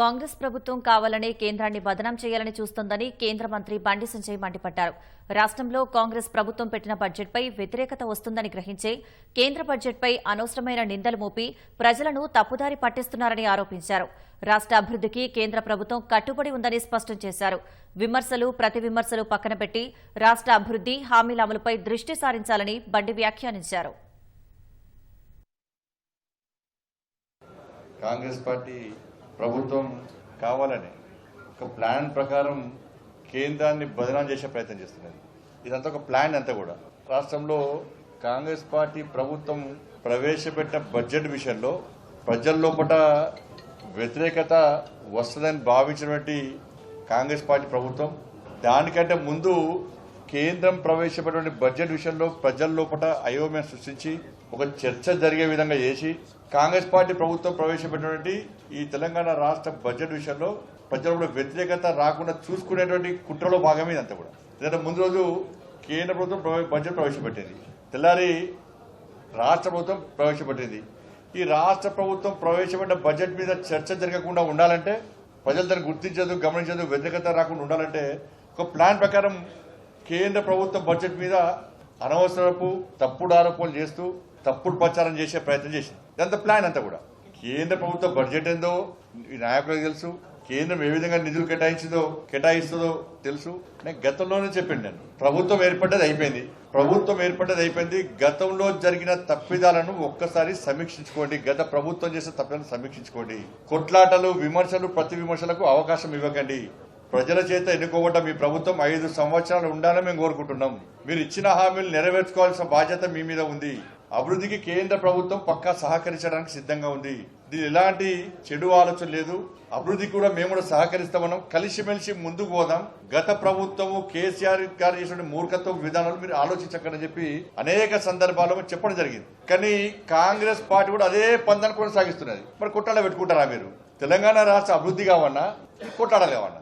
కాంగ్రెస్ ప్రభుత్వం కావాలనే కేంద్రాన్ని బదనాం చేయాలని చూస్తోందని కేంద్ర మంత్రి బండి సంజయ్ మండిపడ్డారు. రాష్ట్రంలో కాంగ్రెస్ ప్రభుత్వం పెట్టిన బడ్జెట్పై వ్యతిరేకత వస్తుందని గ్రహించే కేంద్ర బడ్జెట్పై అనవసరమైన నిందలు మోపి ప్రజలను తప్పుదారి పట్టిస్తున్నారని ఆరోపించారు. రాష్ట్ర అభివృద్ధికి కేంద్ర ప్రభుత్వం కట్టుబడి ఉందని స్పష్టం చేశారు. విమర్శలు ప్రతి విమర్శలు పక్కన పెట్టి రాష్ట్ర అభివృద్ధి హామీల అమలుపై దృష్టి సారించాలని బండి వ్యాఖ్యానించారు. కాంగ్రెస్ పార్టీ ప్రభుత్వం కావాలని ఒక ప్లాన్ ప్రకారం కేంద్రాన్ని బదనాం చేసే ప్రయత్నం చేస్తున్నది. ఇదంతా ఒక ప్లాన్ అంతా కూడా. రాష్ట్రంలో కాంగ్రెస్ పార్టీ ప్రభుత్వం ప్రవేశపెట్టిన బడ్జెట్ విషయంలో ప్రజల లోపల వ్యతిరేకత వస్తుందని భావించినటువంటి కాంగ్రెస్ పార్టీ ప్రభుత్వం దానికంటే ముందు కేంద్రం ప్రవేశపెట్టిన బడ్జెట్ విషయంలో ప్రజల లోపల అయోమయం సృష్టించి ఒక చర్చ జరిగే విధంగా చేసి కాంగ్రెస్ పార్టీ ప్రభుత్వం ప్రవేశపెట్టినటువంటి ఈ తెలంగాణ రాష్ట్ర బడ్జెట్ విషయంలో ప్రజలకు వ్యతిరేకత రాకుండా చూసుకునేటువంటి కుట్రలో భాగమే ఇదంతా కూడా. ఎందుకంటే ముందు రోజు కేంద్ర ప్రభుత్వం బడ్జెట్ ప్రవేశపెట్టింది. తెల్లారి రాష్ట్ర ప్రభుత్వం ప్రవేశపెట్టింది. ఈ రాష్ట్ర ప్రభుత్వం ప్రవేశపెట్టిన బడ్జెట్ మీద చర్చ జరగకుండా ఉండాలంటే ప్రజలు దాన్ని గుర్తించదు గమనించదు వ్యతిరేకత రాకుండా ఉండాలంటే ఒక ప్లాన్ ప్రకారం కేంద్ర ప్రభుత్వం బడ్జెట్ మీద అనవసరపు తప్పుడు ఆరోపణలు చేస్తూ తప్పుడు ప్రచారం చేసే ప్రయత్నం చేసింది. ఇదంతా ప్లాన్ అంతా కూడా. కేంద్ర ప్రభుత్వ బడ్జెట్ ఏందో ఈ నాయకులకు తెలుసు. కేంద్రం ఏ విధంగా నిధులు కేటాయించిందో కేటాయిస్తుందో తెలుసు. నేను గతంలోనే చెప్పింది నేను. ప్రభుత్వం ఏర్పడ్డది అయిపోయింది. ప్రభుత్వం ఏర్పడ్డది అయిపోయింది. గతంలో జరిగిన తప్పిదాలను ఒక్కసారి సమీక్షించుకోండి. గత ప్రభుత్వం చేసిన తప్పిదాలను సమీక్షించుకోండి. కొట్లాటలు విమర్శలు ప్రతి విమర్శలకు అవకాశం ఇవ్వకండి. ప్రజల చేత ఎన్నుకోవటం మీ ప్రభుత్వం ఐదు సంవత్సరాలు ఉండాలని మేము కోరుకుంటున్నాం. మీరు ఇచ్చిన హామీలు నెరవేర్చుకోవాల్సిన బాధ్యత మీ మీద ఉంది. అభివృద్ధికి కేంద్ర ప్రభుత్వం పక్కా సహకరించడానికి సిద్ధంగా ఉంది. దీని ఎలాంటి చెడు ఆలోచన లేదు. అభివృద్ధికి కూడా మేము కూడా సహకరిస్తామన్నాం కలిసిమెలిసి ముందుకు పోదాం. గత ప్రభుత్వము కేసీఆర్ గారు చేసిన మూర్ఖత్వ విధానాలు మీరు ఆలోచించకని చెప్పి అనేక సందర్భాల్లో చెప్పడం జరిగింది. కానీ కాంగ్రెస్ పార్టీ కూడా అదే పందాన్ని కొనసాగిస్తున్నది. మరి కొట్టాడ పెట్టుకుంటారా మీరు? తెలంగాణ రాష్ట్ర అభివృద్ధి కావన్నా కొట్టాడలేవన్నా